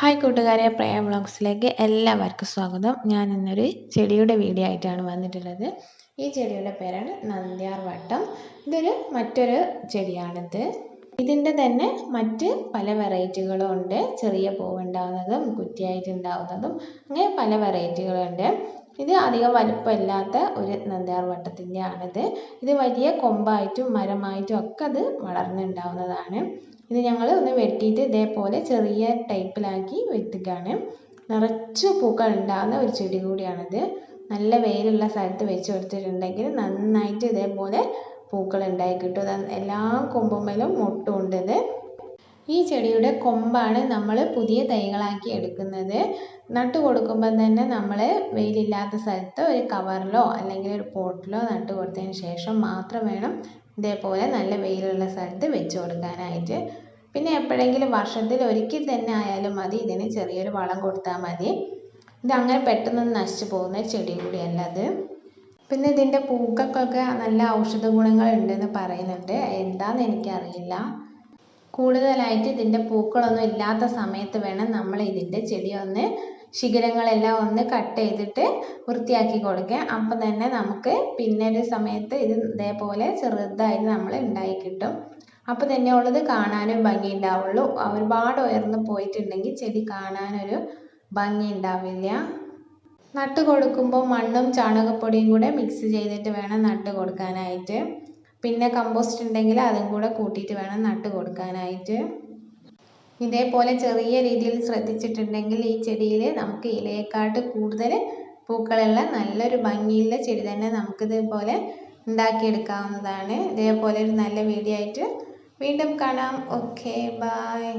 Hi കൂട്ടുകാരെ. പ്രേം വ്ളോഗ്സിലേക്ക് എല്ലാവർക്കും സ്വാഗതം. ഞാൻ ഇന്നൊരു ചെടിയുടെ വീഡിയോ ആയിട്ടാണ് വന്നിട്ടുള്ളത്. ഈ ചെടിയുടെ പേരാണ് നന്ദ്യാർ വട്ടം. ഇതൊരു മറ്റൊരു ചെടിയാണിത്. ഇതിന്റെ തന്നെ മറ്റ് പല വെറൈറ്റികളും ഉണ്ട്. ചെറിയ പൂവുണ്ടാവുന്നതും കുറ്റിയായിട്ടുണ്ടാവുന്നതും അങ്ങനെ പല വെറൈറ്റികളുണ്ട്. ഇത് അധികം വലുപ്പമില്ലാത്ത ഒരു നന്ദ്യാർ വട്ടത്തിന്റെ ആണിത് ഇത് വലിയ കൊമ്പായിട്ടും മരമായിട്ടും ഒക്കെ അത് വളർന്നുണ്ടാവുന്നതാണ്. ഇത് ഞങ്ങൾ ഒന്ന് വെട്ടിയിട്ട് ഇതേപോലെ ചെറിയ ടൈപ്പിലാക്കി വെട്ടുകയാണ്. നിറച്ച് പൂക്കൾ ഉണ്ടാകുന്ന ഒരു ചെടി കൂടിയാണിത്. നല്ല വെയിലുള്ള സ്ഥലത്ത് വെച്ച് കൊടുത്തിട്ടുണ്ടെങ്കിൽ നന്നായിട്ട് ഇതേപോലെ പൂക്കൾ ഉണ്ടായി കിട്ടും. എല്ലാ കൊമ്പുമ്മലും മൊട്ടും ഇത്. ഈ ചെടിയുടെ കൊമ്പാണ് നമ്മൾ പുതിയ തൈകളാക്കി എടുക്കുന്നത്. നട്ടു കൊടുക്കുമ്പം തന്നെ നമ്മൾ വെയിലില്ലാത്ത സ്ഥലത്ത് ഒരു കവറിലോ അല്ലെങ്കിൽ ഒരു പോട്ടിലോ നട്ടു കൊടുത്തതിന് ശേഷം മാത്രം വേണം ഇതേപോലെ നല്ല വെയിലുള്ള സ്ഥലത്ത് വെച്ച് കൊടുക്കാനായിട്ട്. പിന്നെ എപ്പോഴെങ്കിലും വർഷത്തിൽ ഒരിക്കൽ തന്നെ ആയാലും മതി ഇതിന് ചെറിയൊരു വളം കൊടുത്താൽ മതി. ഇതങ്ങനെ പെട്ടെന്ന് നശിച്ചു പോകുന്ന ചെടി കൂടിയല്ല അത് പിന്നെ ഇതിന്റെ പൂക്കൾക്കൊക്കെ നല്ല ഔഷധ ഗുണങ്ങൾ ഉണ്ടെന്ന് പറയുന്നുണ്ട്. എന്താണെന്ന് എനിക്കറിയില്ല. കൂടുതലായിട്ട് ഇതിന്റെ പൂക്കളൊന്നും ഇല്ലാത്ത സമയത്ത് വേണം നമ്മൾ ഇതിന്റെ ചെടി ഒന്ന് ശിഖരങ്ങളെല്ലാം ഒന്ന് കട്ട് ചെയ്തിട്ട് വൃത്തിയാക്കി കൊടുക്കുക. അപ്പം തന്നെ നമുക്ക് പിന്നെ ഒരു സമയത്ത് ഇത് ഇതേപോലെ ചെറുതായിട്ട് നമ്മൾ ഉണ്ടായി കിട്ടും. അപ്പോൾ തന്നെ ഉള്ളത് കാണാനും ഭംഗി ഉണ്ടാവുള്ളൂ. ഒരുപാട് ഉയർന്ന് പോയിട്ടുണ്ടെങ്കിൽ ചെടി കാണാനൊരു ഭംഗി ഉണ്ടാവില്ല. നട്ട് കൊടുക്കുമ്പോൾ മണ്ണും ചാണകപ്പൊടിയും കൂടെ മിക്സ് ചെയ്തിട്ട് വേണം നട്ട് കൊടുക്കാനായിട്ട്. പിന്നെ കമ്പോസ്റ്റ് ഉണ്ടെങ്കിൽ അതും കൂടെ കൂട്ടിയിട്ട് വേണം നട്ട് കൊടുക്കാനായിട്ട്. ഇതേപോലെ ചെറിയ രീതിയിൽ ശ്രദ്ധിച്ചിട്ടുണ്ടെങ്കിൽ ഈ ചെടിയിൽ നമുക്ക് ഇലയെക്കാട്ട് കൂടുതൽ പൂക്കളുള്ള നല്ലൊരു ഭംഗിയുള്ള ചെടി തന്നെ നമുക്കിതേപോലെ ഉണ്ടാക്കിയെടുക്കാവുന്നതാണ്. ഇതേപോലെ ഒരു നല്ല വീഡിയോ ആയിട്ട് വീണ്ടും കാണാം. Okay bye